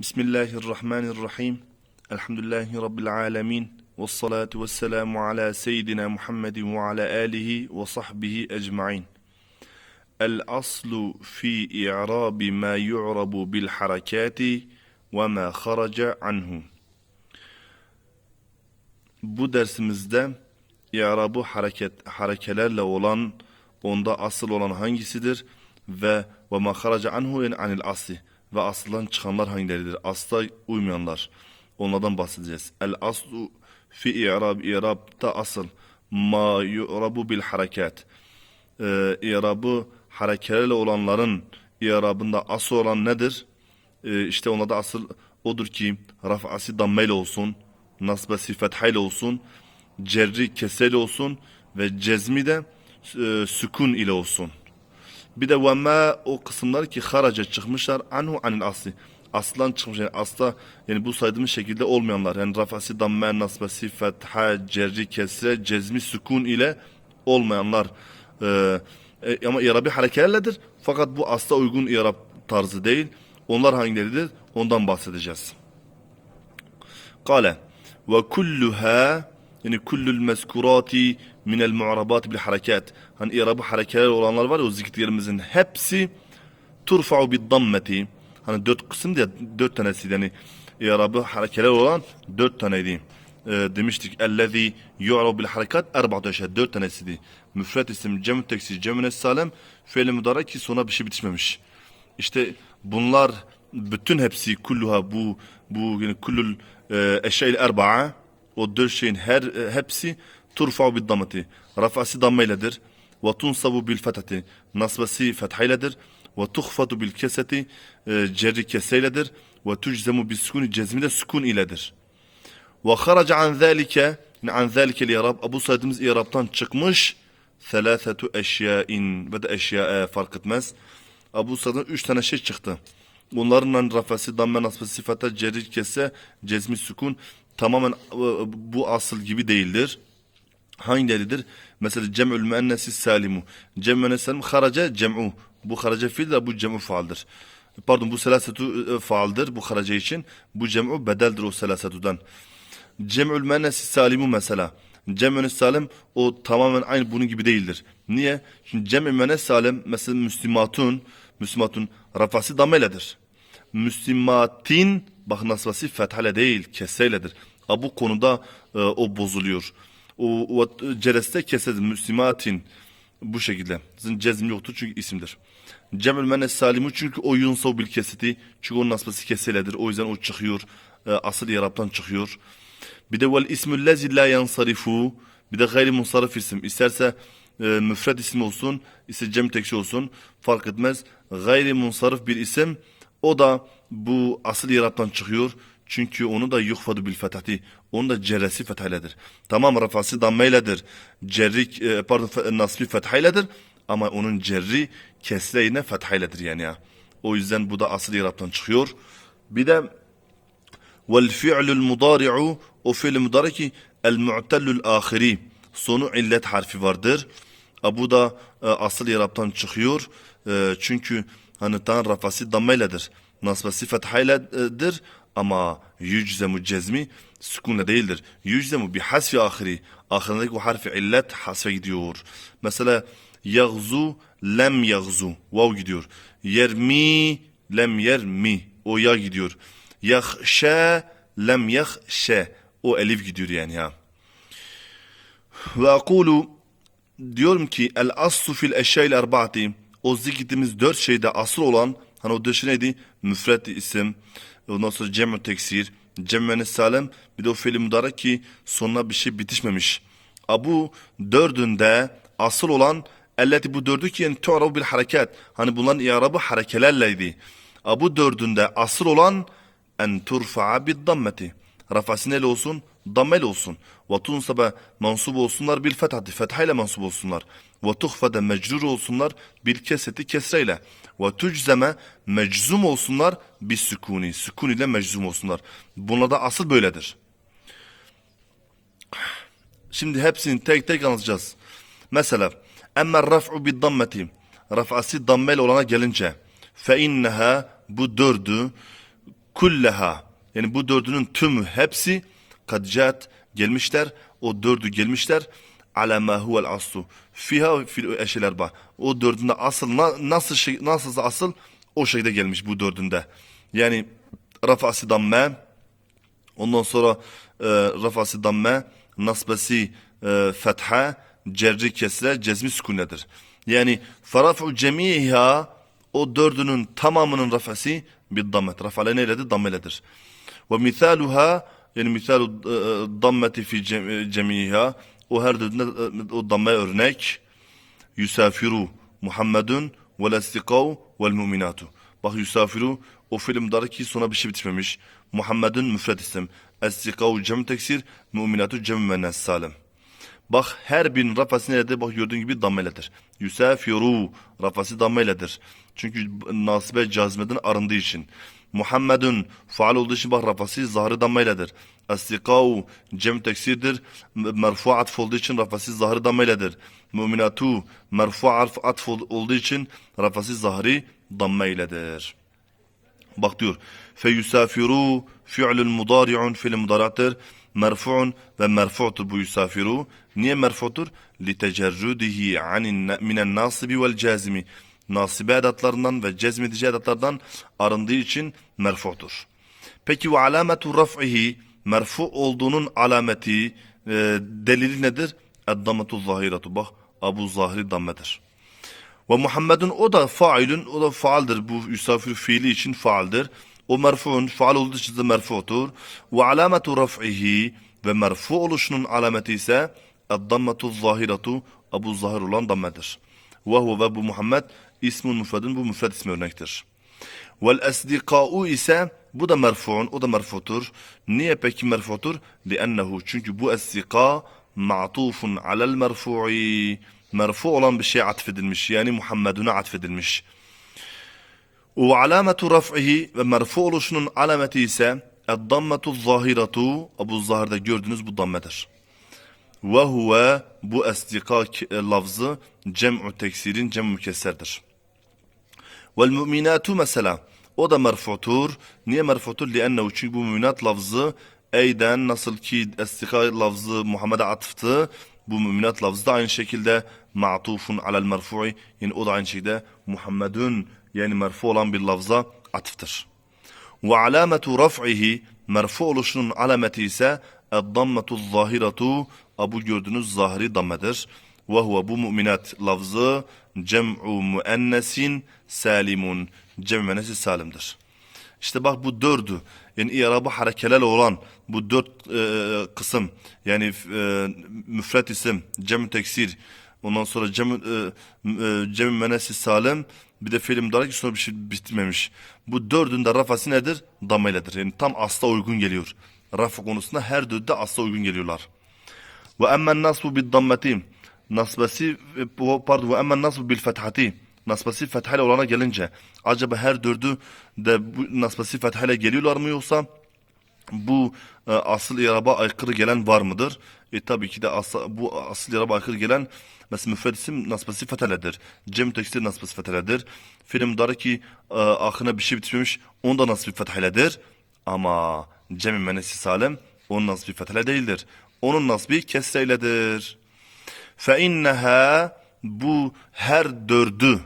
Bismillahirrahmanirrahim. Elhamdülillahi Rabbil alemin. Ve salatu ve selamu ala seyyidina Muhammedin ve ala alihi ve sahbihi ecma'in. El aslu fi i'rabi ma yu'rabu bil harekati ve ma kharaca anhu. Bu dersimizde i'rabu hareket harekelerle olan onda asıl olan hangisidir ve ve ma kharaca anhu yani anil asli ve asıldan çıkanlar hangileridir? Asla uymayanlar. Onlardan bahsedeceğiz. El aslu fi i'rab i'rabta asıl ma yu'rabu bil harekat. Ee, i'rabı harekelerle olanların i'rabında asıl olan nedir? Ee, işte onlarda asıl odur ki raf'asi dammeyle olsun, nasbesi fethayla olsun, cerri keseyle olsun ve cezmi de e, sükun ile olsun. Bir de ve ma o kısımlar ki haraca çıkmışlar anhu anil asli. Aslan çıkmış yani asla yani bu saydığımız şekilde olmayanlar. Yani rafası damme nasbesi fetha cerri kesre cezmi sükun ile olmayanlar. Ee, e, ama irabi harekelerledir. Fakat bu asla uygun irab tarzı değil. Onlar hangileridir? Ondan bahsedeceğiz. Kale ve kulluha yani kullul meskurati minel mu'arabat bil harekat. Hani irabı harekeler olanlar var ya o zikirlerimizin hepsi turfa'u bid dammeti. Hani dört kısım diye dört tanesi yani irabı harekeler olan dört taneydi. Ee, demiştik ellezî yu'rabu bil harekat erba'tu eşhed dört tanesiydi. Müfret isim, cem teksir, cem salem, fiil müdara ki sonra bir şey bitişmemiş. İşte bunlar bütün hepsi kulluha bu bu yani kullul e, eşe'il erba'a o dört şeyin her e, hepsi turfa'u bid dameti. Rafası dammeyledir. Ve tunsabu bil fethati. Nasbası fethayledir. Ve tuhfatu bil keseti. E, cerri keseyledir. Ve tuczemu bis sukuni cezmi de sukun iledir. Ve haraca an zâlike an zâlike l-i'rab Abu Said'imiz i'rabtan çıkmış. Selâsetu eşyâin ve de eşyâe fark etmez. Abu Said'in üç tane şey çıktı. Bunların rafası, damme, nasbı, sıfata, cerri, kese, cezmi, sükun tamamen e, bu asıl gibi değildir. Hangileridir? Mesela cem'ül müennesi salimu. Cem müennesi salimu haraca cem'u. Bu haraca fiil de bu cem'u faaldir. Pardon bu selasetu e, faaldir bu haraca için. Bu cem'u bedeldir o selasetudan. Cem'ül müennesi salimu mesela. Cem müennesi salim o tamamen aynı bunun gibi değildir. Niye? Çünkü cem'ül müennesi salim mesela müslümatun, müslümatun rafası dameledir. Müslümatin bak nasbası fethale değil keseyledir. Ha, bu konuda e, o bozuluyor. O, o cereste kesedir. Müslümatin bu şekilde. Sizin cezm yoktur çünkü isimdir. Cemül menes salimu çünkü o yunsav bil kesiti. Çünkü onun nasbası keseledir. O yüzden o çıkıyor. E, asıl yaraptan çıkıyor. Bir de vel ismü lezi la yansarifu. Bir de gayri munsarif isim. İsterse e, müfred isim olsun, ise cem tekşi olsun fark etmez. Gayri munsarif bir isim o da bu asıl yaraptan çıkıyor. Çünkü onu da yuhfadu bil fethati. Onun da cerresi fethayledir. Tamam rafası dammeyledir. Cerri, e, pardon nasbi fethayledir. Ama onun cerri kesre yine fethayledir yani ya. O yüzden bu da asıl yaraptan çıkıyor. Bir de vel fi'lul mudari'u o fi'l mudari ki el mu'tellul ahiri. Sonu illet harfi vardır. Bu da e, asıl yaraptan çıkıyor. E, çünkü hani tan rafası dammeyledir. Nasbası fethayledir ama yüczemu cezmi sükunla değildir. Yüczemu bir hasfi ahiri. Ahirindeki bu harfi illet hasfe gidiyor. Mesela yagzu lem yagzu. Vav gidiyor. Yermi lem yermi. O ya gidiyor. Yahşe lem yahşe. O elif gidiyor yani ya. Ve akulu diyorum ki el aslu fil eşya'il erbaati o zikrettiğimiz dört şeyde asıl olan hani o dört şey neydi? Müfret isim, ondan sonra cem'ü teksir, cem'ü salem bir de o fiil müdarek ki sonuna bir şey bitişmemiş. Bu dördünde asıl olan elleti bu dördü ki yani tu'rabu bil harekat. Hani bunların i'rabı harekelerleydi. Bu dördünde asıl olan en turfa'a bid dammeti. Rafası neyle olsun? Dammel olsun. Ve tunsabe mansub olsunlar bil fethati. Fethayla mansub olsunlar. Ve tuhfede mecrur olsunlar bil keseti kesreyle. Ve tuczeme meczum olsunlar bir sükuni. Sükun ile meczum olsunlar. Bunlarda asıl böyledir. Şimdi hepsini tek tek anlatacağız. Mesela emmer raf'u bid dammeti. Raf'ası dammel olana gelince fe inneha bu dördü kulleha yani bu dördünün tümü hepsi kad caat gelmişler. O dördü gelmişler. Ala ma huvel aslu. Fiha fil eşel erba. O dördünde asıl na- nasıl şey, nasılsa asıl o şekilde gelmiş bu dördünde. Yani rafası damme Ondan sonra e, rafası damme, nasbesi e, fetha, cerri kesre, cezmi sükunedir. Yani farafu cemiha o dördünün tamamının rafası bir dammet. Rafale neyledir? Dammeledir. Ve misaluha yani misalu e, dammeti fi cem- cemiha o her dördünde e, o damme örnek yusafiru Muhammedun vel estikav vel mu'minatu. Bak yusafiru o filmdeki sona bir şey bitmemiş. Muhammedun müfred isim. Estikav cem teksir, mu'minatu cem müennes salim. Bak her bin rafası nedir? Bak gördüğün gibi dammeledir. Yusafiru rafası dammeledir. Çünkü nasibe cazmeden arındığı için. Muhammedun faal olduğu için bak rafası zahri dammeledir. Estikav cem teksirdir. Merfu atf olduğu için rafası zahri dammeledir. Mu'minatu merfu atf atf ol- olduğu için rafası zahri dammeyledir. Bak diyor. Feyusafiru fi'lun mudari'un fi'l mudari'tir. Merfu'un ve merfu'tur bu yusafiru. Niye merfu'tur? Litecerrudihi anin minen nasibi vel cazimi. Nasibe edatlarından ve cezmedici edatlardan arındığı için merfu'tur. Peki ve alametu raf'ihi merfu olduğunun alameti e, delili nedir? Eddametu zahiratu. Bak Abu Zahri dammedir. Ve Muhammedun o da failün, o da faaldir. Bu yusafir fiili için faaldir. O merfuun, faal olduğu için de merfutur. Ve alametu raf'ihi ve merfu oluşunun alameti ise eddammetu zahiratu, Abu Zahir olan dammedir. Ve huve ve bu Muhammed ismun müfredin, bu müfred ismi örnektir. Vel esdikâ'u ise bu da merfuun, o da merfutur. Niye peki merfutur? Liennehu çünkü bu esdika ma'tufun alel merfu'i. Merfu olan bir şey atfedilmiş. Yani Muhammed'una atfedilmiş. Ve alametu raf'ihi ve merfu oluşunun alameti ise eddammetu zahiratu. Abu Zahir'de gördüğünüz bu dammedir. Ve huve bu esdika lafzı cem'u teksirin cem mükesserdir. Vel müminatu mesela o da merfutur. Niye merfutur? Liennehu çünkü bu müminat lafzı eyden nasıl ki estika lafzı Muhammed'e atıftı. Bu müminat lafzı da aynı şekilde ma'tufun alel merfu'i. Yani o da aynı şekilde Muhammedun yani merfu olan bir lafza atıftır. Ve alametu raf'ihi merfu oluşunun alameti ise eddammetu zahiratu bu gördüğünüz zahiri dammedir. Ve huve bu müminat lafzı cem'u müennesin salimun. Cem müennesi salimdir. İşte bak bu dördü yani i'rabı harekelerle olan bu dört e, kısım yani e, müfret isim, cem teksir, ondan sonra cem e, e, cem menesi salim bir de fiil müdarek sonra bir şey bitmemiş. Bu dördünde rafası nedir? Dameledir. Yani tam asla uygun geliyor. Rafa konusunda her dördü de asla uygun geliyorlar. Ve emmen nasbu bid dammeti nasbesi pardon ve emmen nasbu bil fethati nasbesi fethayla olana gelince acaba her dördü de bu nasbesi fethayla geliyorlar mı yoksa bu e, asıl iraba aykırı gelen var mıdır? E tabii ki de asla, bu asıl iraba aykırı gelen mesela müfred isim nasbesi fethaledir. Cem tekstil nasbesi fethaledir. Filmdar ki e, ahına bir şey bitmemiş onda nasbi fethaledir. Ama cem menesi salim onun nasbi fethale değildir. Onun nasbi kesreyledir fe inneha bu her dördü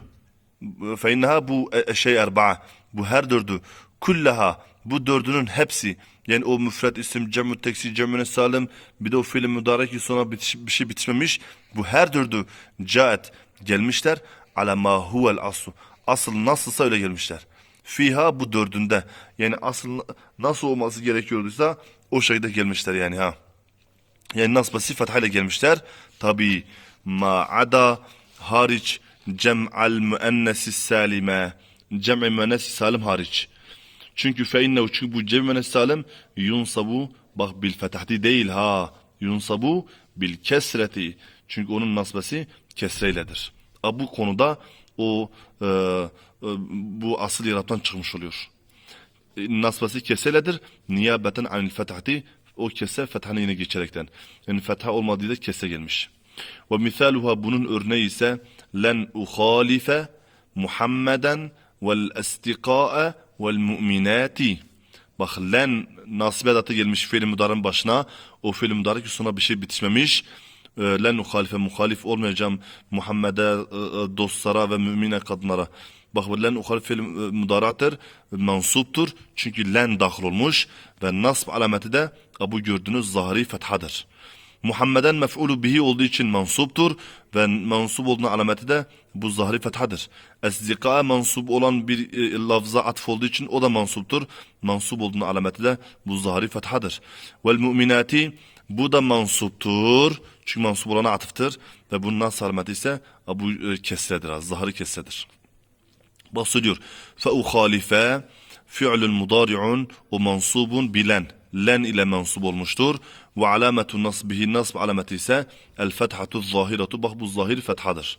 fe inneha bu e, e, şey erba'a bu her dördü kulleha bu dördünün hepsi yani o müfret isim cemü teksir cemüne salim bir de o fiil müdarek sonra bitiş, bir şey bitmemiş bu her dördü caet gelmişler ala ma huvel aslu asıl nasılsa öyle gelmişler fiha bu dördünde yani asıl nasıl olması gerekiyorduysa o şeyde gelmişler yani ha yani nasbası fethayla gelmişler. Tabi ma'ada hariç cem'al müennesi salime cem'i müennesi salim hariç. Çünkü fe innehu çünkü bu cem'i müennesi salim yunsabu bak bil fethati değil ha yunsabu bil kesreti. Çünkü onun nasbası kesreyledir. A, bu konuda o e, e, bu asıl yarattan çıkmış oluyor nasbası keseledir. Niyabeten anil fethati o kese fethane yine geçerekten. Yani fetha olmadığı da kese gelmiş. Ve misaluha bunun örneği ise len uhalife Muhammeden vel estiqa'a vel mu'minati. Bak len nasibe edatı gelmiş fiil mudarın başına. O fiil mudarı ki sonra bir şey bitişmemiş. Ee, len muhalife muhalif olmayacağım Muhammed'e, e, e, dostlara ve mümine kadınlara. Bak len muhalif fiil e, mudarattır, mansuptur. Çünkü len dahil olmuş ve nasb alameti de bu gördüğünüz zahiri fethadır. Muhammeden mef'ulu bihi olduğu için mansuptur ve mansup olduğunun alameti de bu zahri fethadır. Esdika mansup olan bir e, lafza atf olduğu için o da mansuptur. Mansup olduğunun alameti de bu zahri fethadır. Vel mu'minati bu da mansuptur. Çünkü mansup olana atıftır ve bunun nasıl alameti ise bu e, kesredir, zahri kesredir bahsediyor. Feuhalife fi'lun mudari'un o mansubun bilen. Len ile mensup olmuştur. Ve alametun nasbihi nasb alameti ise el fethatu zahiratu. Bak bu zahir fethadır.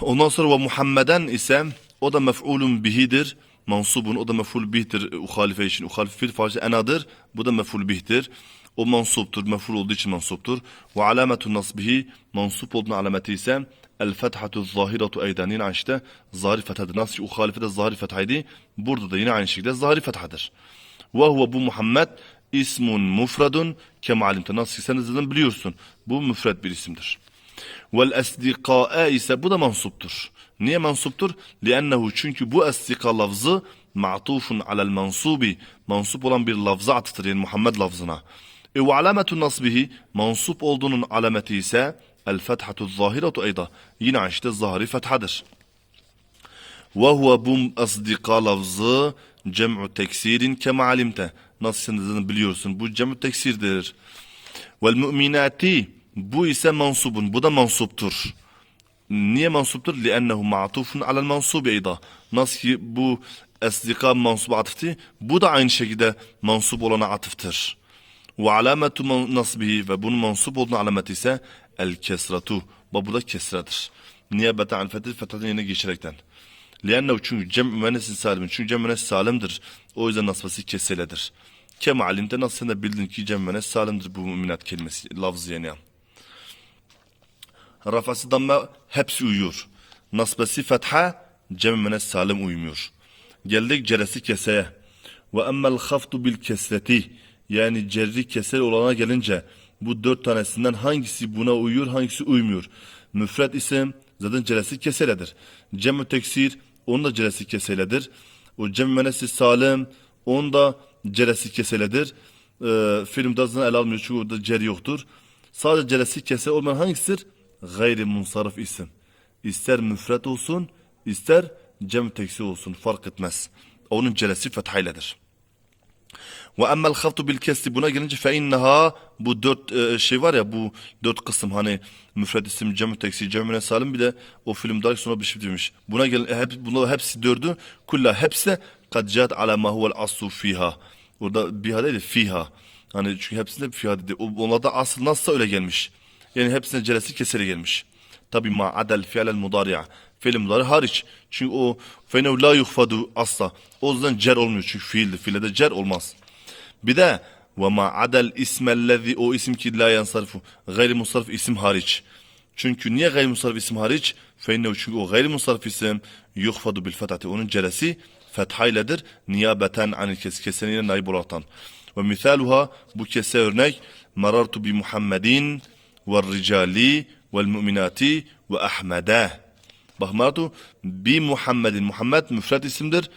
Ondan sonra ve Muhammeden ise o da mef'ulun bihidir. Mansubun o da mef'ul bihtir uhalife için. Uhalife fil farsi enadır. Bu da mef'ul bihtir. O mansuptur. Mef'ul olduğu için mansuptur. Ve alametu nasbihi mansup olduğunun alameti ise el fethatu zahiretu eyden. Yine aynı şekilde zahir fethadır. Nasıl ki uhalifede zahir fethaydı. Burada da yine aynı şekilde zahir fethadır. Ve huve bu Muhammed ismun mufradun kemalimte. Nasıl ki sen zaten biliyorsun. Bu müfred bir isimdir. Vel esdikae ise bu da mansuptur. Niye mansuptur? Liennehu çünkü bu esdika lafzı ma'tufun alel mansubi. Mansup olan bir lafza atıftır yani Muhammed lafzına. E ve alametu nasbihi mansup olduğunun alameti ise el fethatu zahiretu eyda. Yine işte zahiri fethadır. Ve huve bu asdika lafzı cem'u teksirin kema alimte. Nasıl sen biliyorsun. Bu cem'u teksirdir. Vel müminati bu ise mansubun. Bu da mansuptur. Niye mansuptur? Liennehu ma'tufun alel mansubi eyda. Nasıl ki bu esdika mansub atıftı. Bu da aynı şekilde mansub olana atıftır. Ve alametu nasbihi ve bunun mansup olduğunun alameti ise el kesratu. Bu da kesredir. Niyabete an fetih fethadan yerine geçerekten. Liannehu çünkü cem müennesin salim. Çünkü cem müennes salimdir. O yüzden nasbası keseledir. Kem alimde nasıl sen de bildin ki cem müennes salimdir bu müminat kelimesi. Lafzı yani. Rafası damme hepsi uyuyor. Nasbesi fetha cem müennes salim uymuyor. Geldik ceresi keseye. Ve emmel haftu bil kesreti. Yani cerri kesel olana gelince bu dört tanesinden hangisi buna uyuyor hangisi uymuyor. Müfred isim zaten ceresi keseledir. Cem-ü teksir onun da ceresi keseledir. O cem menesi salim onun da ceresi keseledir. Ee, filmde zaten ele almıyor çünkü orada cer yoktur. Sadece ceresi kese olmayan hangisidir? Gayri munsarif isim. İster müfred olsun ister cem teksir olsun fark etmez. Onun ceresi fethayledir. Ve emmel haftu bil kesri buna gelince fe inneha bu dört e, şey var ya bu dört kısım hani müfred isim, cem teksir, cemine salim bir de o film daha sonra bir şey demiş. Buna gel hep bunlar hepsi dördü kulla hepsi kad cad ala ma huvel aslu fiha. Orada biha değil de fiha. Hani çünkü hepsinde fiha dedi. Onlarda asıl nasılsa öyle gelmiş. Yani hepsine celesi keseri gelmiş. Tabi ma adel fi'lel mudari'a. Fiil mudari hariç. Çünkü o fenev la yuhfadu asla. O yüzden cer olmuyor çünkü fiildir. Fiile de cer olmaz. Bir de ve ma adel ismellezi o isim ki la yansarfu. Gayri musarrif isim hariç. Çünkü niye gayri musarrif isim hariç? Feinnehu çünkü o gayri musarrif isim yuhfadu bil fethati. Onun ceresi fethayledir. Niyabeten anil kes keseniyle naib olaraktan. Ve misaluha bu kese örnek marartu bi Muhammedin ve ricali ahmede. Bak marartu bi Muhammedin. Muhammed müfred isimdir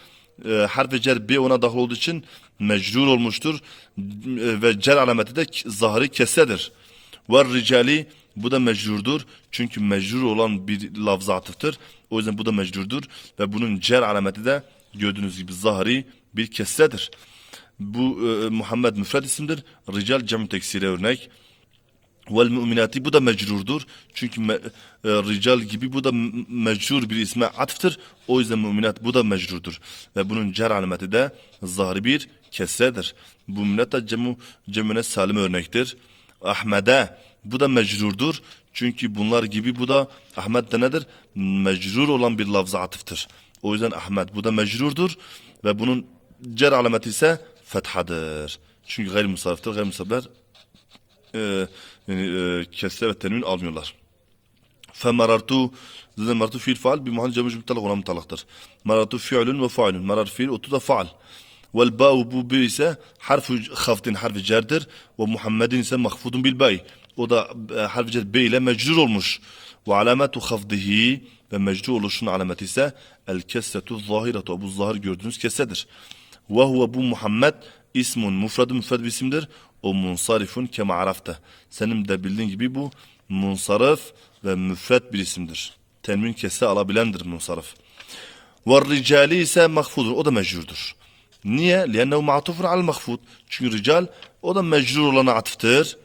e, harfi cer bir ona dahil olduğu için mecrur olmuştur. E, ve cer alameti de zahiri kesedir. Ve ricali bu da mecrurdur. Çünkü mecrur olan bir lafza atıftır. O yüzden bu da mecrurdur. Ve bunun cer alameti de gördüğünüz gibi zahiri bir kesredir. Bu e, Muhammed müfred isimdir. Rical cem teksire örnek. Vel müminati bu da mecrurdur. Çünkü me, e, rical gibi bu da mecrur bir isme atftır. O yüzden müminat bu da mecrurdur. Ve bunun cer alameti de zahri bir kesredir. Bu müminat da cemu, cemüne salim örnektir. Ahmede bu da mecrurdur. Çünkü bunlar gibi bu da Ahmet de nedir? Mecrur olan bir lafza atıftır. O yüzden Ahmet bu da mecrurdur. Ve bunun cer alameti ise fethadır. Çünkü gayri musarriftır. E, yani e, kesre ve tenvin almıyorlar. Femarartu zaten marartu fiil faal bir muhalli cemü cümle talak ona mutalaktır. Marartu fiilün ve failün. Marar fiil otu da faal. Vel ba'u bu bir ise harfu haftin harfi cerdir. Ve Muhammedin ise mahfudun bil bay. O da e, harfi cer be ile mecrur olmuş. Ve alametu hafdihi ve mecrur oluşunun alameti ise el kessetu zahiretu. Bu zahir gördüğünüz kessedir. Ve huve bu Muhammed ismun mufradun müfred bir isimdir. O munsarifun kema arafte. Senin de bildiğin gibi bu munsarif ve müfred bir isimdir. Tenmin kese alabilendir munsarif. Ve ise mahfudun. O da mecrurdur. Niye? Liannehu ma'tufun al mahfud. Çünkü rical o da mecrur olana atıftır.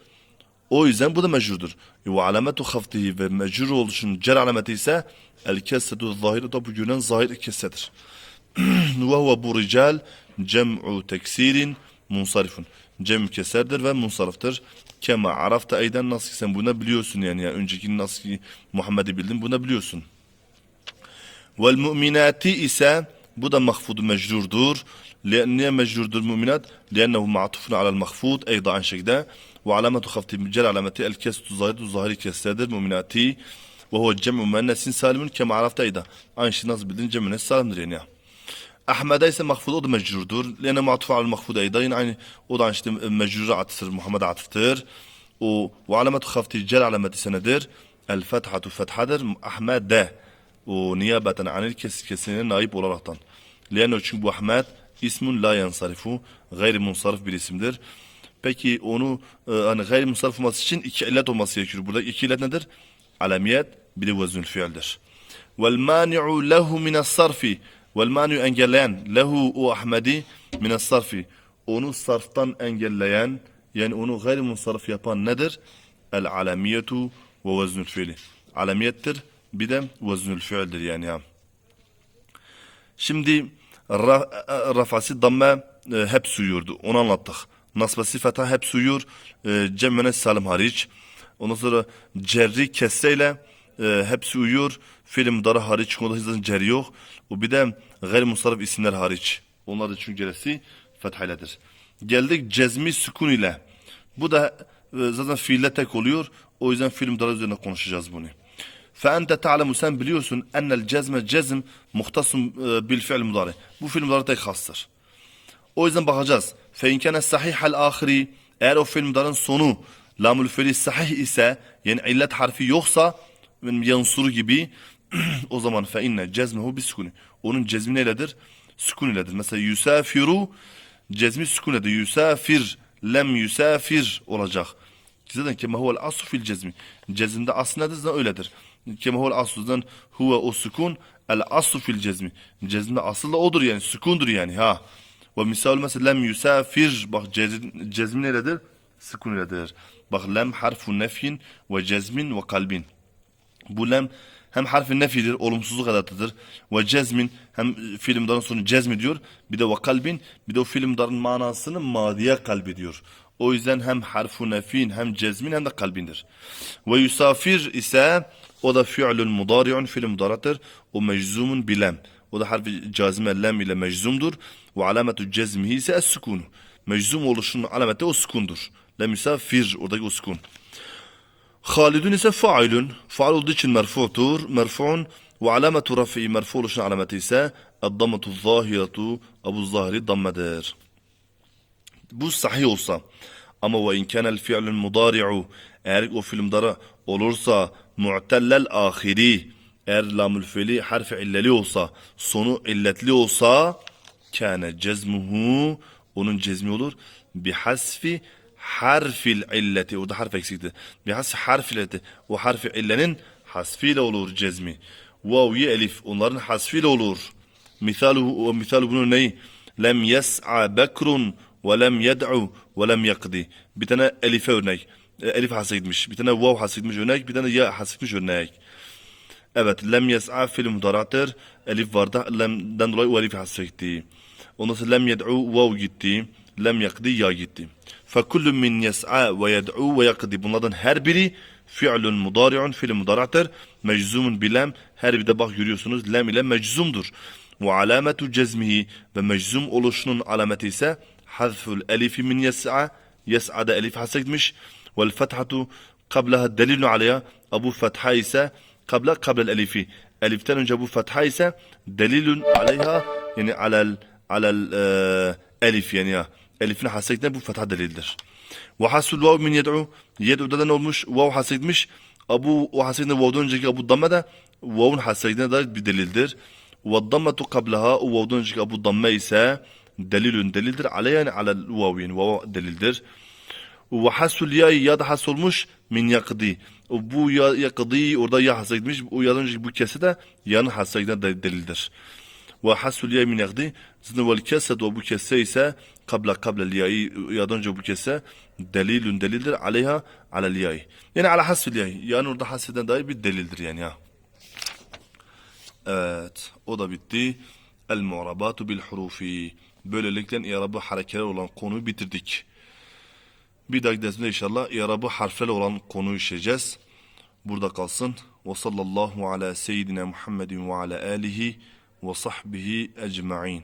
O yüzden bu da mecrurdur. Ve alametu haftihi ve mecrur oluşunun cer alameti ise el kessetu zahiri da bu zahir kessedir. ve bu rical cem'u teksirin munsarifun. Cem keserdir ve munsarıftır. Kema arafta eyden nasıl ki sen bunu biliyorsun yani. yani önceki nasıl ki Muhammed'i bildin bunu biliyorsun. Vel mu'minati ise bu da mahfudu mecrurdur. Niye mecrurdur müminat? Liannehu ma'tufun alel mahfud. Eyda aynı şekilde. Ve alametu khafti müccel alameti el kestu zahiri zahiri kessedir müminati. Ve huve cem'u müennesin salimun kema arafta eyda. Aynı şey nasıl bildin cem'u salimdir yani. Ma'tuf al mahfud eyda. Yine aynı o da işte mecrura atıftır. Muhammed'e atıftır. O ve alametu khafti cel alameti senedir. El fethatu fethadır. Ahmed de. O niyabeten anil kes kesine naip olaraktan. Lene çünkü bu Ahmed ismun la yansarifu. Gayri munsarif bir isimdir. Peki onu e, hani gayri munsarif olması için iki illet olması gerekiyor. Burada iki illet nedir? Alamiyet bir de veznül fiildir. Vel mani'u lehu minas sarfi. Vel mani'u engelleyen lehu o Ahmedi minas sarfi. Onu sarftan engelleyen yani onu gayri munsarif yapan nedir? El alamiyetu ve veznül fiili. Alamiyettir bir de veznül fiildir yani ya. Şimdi ra, rafası damme e, hep suyurdu. Onu anlattık. Nasbası fetha hep suyur. E, Cemmene salim hariç. Ondan sonra cerri kesreyle e, hepsi uyuyor. Film darı hariç. Onda hızlı cerri yok. O bir de gayrimusarrif isimler hariç. Onlar da çünkü ceresi fethayledir. Geldik cezmi sükun ile. Bu da e, zaten fiille tek oluyor. O yüzden film darı üzerine konuşacağız bunu. فأنت تعلم sen biliyorsun ennel cezme cezm muhtasım e, bil fi'l mudari. Bu fiil mudari tek hastır. O yüzden bakacağız. Fe in kana sahih al ahiri eğer o fiil mudarın sonu lamul fiili sahih ise yani illet harfi yoksa yansuru gibi o zaman fe inne cezmehu bis sukuni. Onun cezmi neyledir? Sukun iledir. Mesela yusafiru cezmi sukun iledir. Yusafir lem yusafir olacak. Zaten kema huvel aslu fil cezmi. Cezimde aslı nedir? Zaten öyledir. Kema huvel aslu zaten huve o sukun el aslu fil cezmi. Cezimde asıl da odur yani. Sükundur yani ha. Ve misal mesela lem yusafir. Bak cezm, cezmi neyledir? Sukun iledir. Bak lem harfu nefyin ve cezmin ve kalbin. Bu lem hem harfi nefidir, olumsuzluk edatıdır. Ve cezmin hem filmdarın sonu cezmi diyor. Bir de ve kalbin bir de o filmdarın manasını madiye kalbi diyor. O yüzden hem harfu nefin hem cezmin hem de kalbindir. Ve yusafir ise o da fi'lun mudari'un fiil mudarattır. O meczumun bilem. O da harfi cazime lem ile meczumdur. Ve alametu cezmihi ise es-sukunu. Meczum oluşunun alameti o sukundur. Lem yusafir oradaki o sukun. Halidun ise failun. Faal olduğu için merfu'tur. Merfu'un ve alametu rafi'i merfu oluşunun alameti ise eddametu zahiretu Abu Zahiri dammedir. Bu sahih olsa ama ve in kana'l fi'lul mudari'u eğer o filmdara olursa mu'tellel ahiri eğer lamül fiili harfi illeli olsa sonu illetli olsa kâne cezmuhu onun cezmi olur bi hasfi harfil illeti o da harf eksikti bi hasfi harfil illeti o harfi illenin hasfiyle olur cezmi vav ye elif onların hasfiyle olur misalu misalu bunun neyi lem yes'a bekrun ve lem yed'u ve lem yakdi bir tane elife örnek E, elif hasretmiş bir tane vav hasretmiş örnek bir tane ya hasretmiş örnek Evet, lem yes'a fiil mudarattır. Elif vardı. Lem'den dolayı o elif hasfe gitti. Ondan sonra lem yed'u vav gitti. Lem yakdi ya gitti. Yes'a ve yed'u ve yakdi. Bunlardan her biri fi'lun mudari'un fiil mudarattır. Meczumun bilem. Her bir de bak görüyorsunuz lem ile meczumdur. Ve alametu cezmihi ve meczum oluşunun alameti ise hazful elifi min yes'a. Yes'a'da elif hasfe gitmiş. Vel fethatu kablaha delilun aleyha. Abu fetha ise kabla kabel elifi. Eliften önce bu fetha ise delilun aleyha yani alel alel elif yani ya. Elifin hasekine bu fetha delildir. Ve hasul vav min yed'u. Yed'u'da da ne olmuş? Vav hasekmiş. Abu o hasekine vav'dan önceki Abu Damme de vav'un hasekine dair bir delildir. Ve dammetu kablaha o vav'dan önceki Abu Damme ise delilün delildir. Aleyh yani alel vav yani vav delildir. Ve hasul ya'yı ya da has olmuş min yakdi. O Bu ya, yakdi orada ya hasa gitmiş. O yadan önceki bu kese de yanın de- delildir. Ve hasul ya'yı min yakdi. Zine vel keset ve bu kese ise kabla kabla ya'yı yadan önce bu kese delilün delildir. Aleyha alel ya'yı. Yani ala hasul ya'yı. Yani orada haseden dair bir delildir yani ya. Evet. O da bitti. El mu'rabatu bil hurufi. Böylelikle i'rabı harekeler olan konuyu bitirdik. Bir dahaki dersimde inşallah i'rabı harflerle olan konuyu işleyeceğiz. Burada kalsın. Ve sallallahu ala seyyidina Muhammedin ve ala alihi ve sahbihi ecma'in.